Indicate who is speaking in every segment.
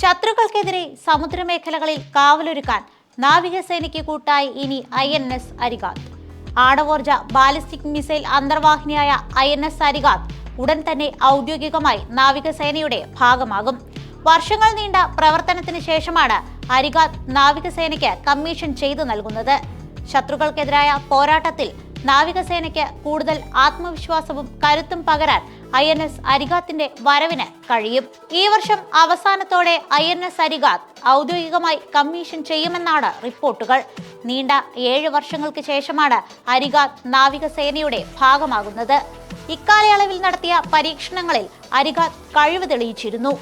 Speaker 1: ശത്രുക്കൾക്കെതിരെ സമുദ്രമേഖലകളിൽ കാവലൊരുക്കാൻ നാവികസേനയ്ക്ക് കൂട്ടായി ഇനി ഐ എൻ എസ് അരികാത്ത്. ആണവോർജ ബാലിസ്റ്റിക് മിസൈൽ അന്തർവാഹിനിയായ ഐ എൻ എസ് അരികാത്ത് ഉടൻ തന്നെ ഔദ്യോഗികമായി നാവികസേനയുടെ ഭാഗമാകും. വർഷങ്ങൾ നീണ്ട പ്രവർത്തനത്തിന് ശേഷമാണ് അരികാത്ത് നാവികസേനയ്ക്ക് കമ്മീഷൻ ചെയ്തു നൽകുന്നത്. ശത്രുക്കൾക്കെതിരായ പോരാട്ടത്തിൽ നാവികസേനയ്ക്ക് കൂടുതൽ ആത്മവിശ്വാസവും കരുത്തും പകരാൻ ഐ എൻ എസ് അരികാത്തിന്റെ വരവിന് കഴിയും. ഈ വർഷം അവസാനത്തോടെ ഐ എൻ എസ് അരികാത്ത് ഔദ്യോഗികമായി കമ്മീഷൻ ചെയ്യുമെന്നാണ് റിപ്പോർട്ടുകൾ. നീണ്ട ഏഴ് വർഷങ്ങൾക്ക് ശേഷമാണ് അരികാത്ത് നാവികസേനയുടെ ഭാഗമാകുന്നത്. ഇക്കാലയളവിൽ നടത്തിയ പരീക്ഷണങ്ങളിൽ അരികാത്ത് കഴിവ് തെളിയിച്ചിരുന്നു.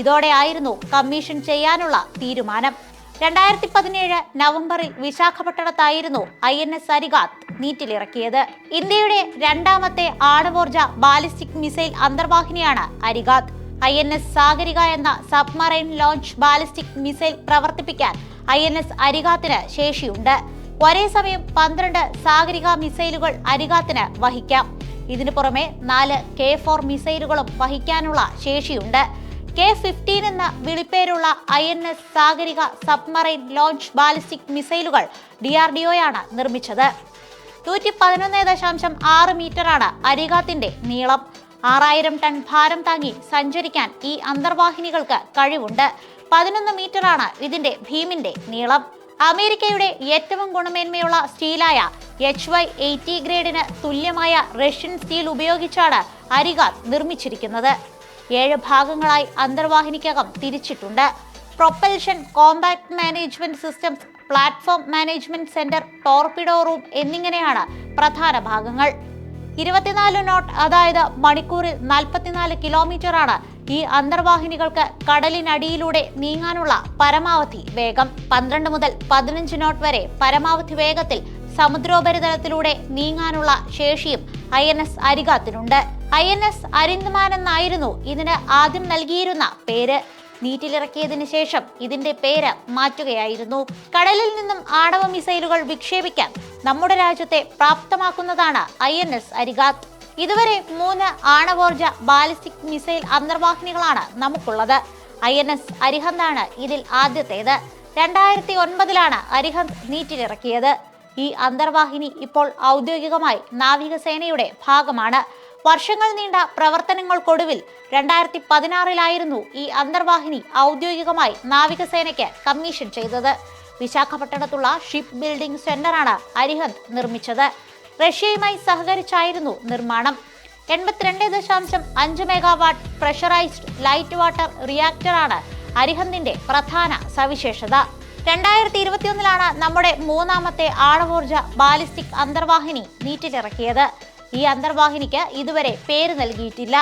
Speaker 1: ഇതോടെയായിരുന്നു കമ്മീഷൻ ചെയ്യാനുള്ള തീരുമാനം. രണ്ടായിരത്തി പതിനേഴ് നവംബറിൽ വിശാഖപട്ടണത്തായിരുന്നു ഐ എൻ എസ് അരികാത്ത് നീറ്റിലിറക്കിയത്. ഇന്ത്യയുടെ രണ്ടാമത്തെ ആണവോർജ ballistic missile അന്തർവാഹിനിയാണ് Arighaat I N S Sagarika എന്ന സബ്മറൈൻ ലോഞ്ച് ബാലിസ്റ്റിക് മിസൈൽ പ്രവർത്തിപ്പിക്കാൻ ഐ എൻ എസ് അരികാത്തിന് ശേഷിയുണ്ട്. ഒരേ സമയം പന്ത്രണ്ട് സാഗരിക മിസൈലുകൾ അരികാത്തിന് വഹിക്കാം. ഇതിനു പുറമെ നാല് കെ ഫോർ മിസൈലുകളും വഹിക്കാനുള്ള ശേഷിയുണ്ട്. കെ ഫിഫ്റ്റീൻ എന്ന വിളിപ്പേരുള്ള I N S Sagarika submarine launch ballistic മിസൈലുകൾ ഡി ആർ ഡി ഒയാണ് നിർമ്മിച്ചത്. നൂറ്റി പതിനൊന്ന് ദശാംശം ആറ് മീറ്ററാണ് അരികാത്തിന്റെ നീളം. ആറായിരം ടൺ ഭാരം താങ്ങി സഞ്ചരിക്കാൻ ഈ അന്തർവാഹിനികൾക്ക് കഴിവുണ്ട്. പതിനൊന്ന് മീറ്ററാണ് ഇതിന്റെ ഭീമിന്റെ നീളം. അമേരിക്കയുടെ ഏറ്റവും ഗുണമേന്മയുള്ള സ്റ്റീലായ എച്ച് വൈ എയ്റ്റി ഗ്രേഡിന് തുല്യമായ റഷ്യൻ സ്റ്റീൽ ഉപയോഗിച്ചാണ് അരികാത്ത് നിർമ്മിച്ചിരിക്കുന്നത്. ഏഴ് ഭാഗങ്ങളായി അന്തർവാഹിനിക്കകം തിരിച്ചിട്ടുണ്ട്. Propulsion compact management systems platform management centre torpedo room എന്നിങ്ങനെയാണ് പ്രധാന ഭാഗങ്ങൾ. ഇരുപത്തിനാല് നോട്ട് അതായത് മണിക്കൂറിൽ നാൽപ്പത്തിനാല് കിലോമീറ്ററാണ് ഈ അന്തർവാഹിനികൾക്ക് കടലിനടിയിലൂടെ നീങ്ങാനുള്ള പരമാവധി വേഗം. പന്ത്രണ്ട് മുതൽ പതിനഞ്ച് നോട്ട് വരെ പരമാവധി വേഗത്തിൽ സമുദ്രോപരിതലത്തിലൂടെ നീങ്ങാനുള്ള ശേഷിയും ഐ എൻ എസ് അരികാത്തിനുണ്ട്. ഐ എൻ എസ് അരിന്ദമാൻ എന്നായിരുന്നു ഇതിന് ആദ്യം നൽകിയിരുന്ന പേര്. നീറ്റിലിറക്കിയതിനു ശേഷം ഇതിന്റെ പേര് മാറ്റുകയായിരുന്നു. കടലിൽ നിന്നും ആണവ മിസൈലുകൾ വിക്ഷേപിക്കാൻ നമ്മുടെ രാജ്യത്തെ പ്രാപ്തമാക്കുന്നതാണ് ഐ എൻ എസ് അരികാത്ത് ഇതുവരെ മൂന്ന് ആണവോർജ ബാലിസ്റ്റിക് മിസൈൽ അന്തർവാഹിനികളാണ് നമുക്കുള്ളത്. ഐ എൻ എസ് അരിഹന്താണ് ഇതിൽ ആദ്യത്തേത്. രണ്ടായിരത്തി ഒൻപതിലാണ് അരിഹന്ത് നീറ്റിലിറക്കിയത്. ഈ അന്തർവാഹിനി ഇപ്പോൾ ഔദ്യോഗികമായി നാവികസേനയുടെ ഭാഗമാണ്. വർഷങ്ങൾ നീണ്ട പ്രവർത്തനങ്ങൾക്കൊടുവിൽ രണ്ടായിരത്തി പതിനാറിലായിരുന്നു ഈ അന്തർവാഹിനി ഔദ്യോഗികമായി നാവികസേനയ്ക്ക് കമ്മീഷൻ ചെയ്തത്. വിശാഖപട്ടണത്തുള്ള ഷിപ്പ് ബിൽഡിംഗ് സെന്ററാണ് അരിഹന്ത് നിർമ്മിച്ചത്. റഷ്യയുമായി സഹകരിച്ചായിരുന്നു നിർമ്മാണം. എൺപത്തിരണ്ട് ദശാംശം അഞ്ച് മെഗാവാട്ട് പ്രഷറൈസ്ഡ് ലൈറ്റ് വാട്ടർ റിയാക്ടറാണ് അരിഹന്തിന്റെ പ്രധാന സവിശേഷത. രണ്ടായിരത്തി ഇരുപത്തിയൊന്നിലാണ് നമ്മുടെ മൂന്നാമത്തെ ആണവോർജ ബാലിസ്റ്റിക് അന്തർവാഹിനി നീറ്റിലിറക്കിയത്. ഈ അന്തർവാഹിനിക്ക് ഇതുവരെ പേര് നൽകിയിട്ടില്ല.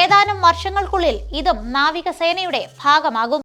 Speaker 1: ഏതാനും വർഷങ്ങൾക്കുള്ളിൽ ഇതും നാവികസേനയുടെ ഭാഗമാകും.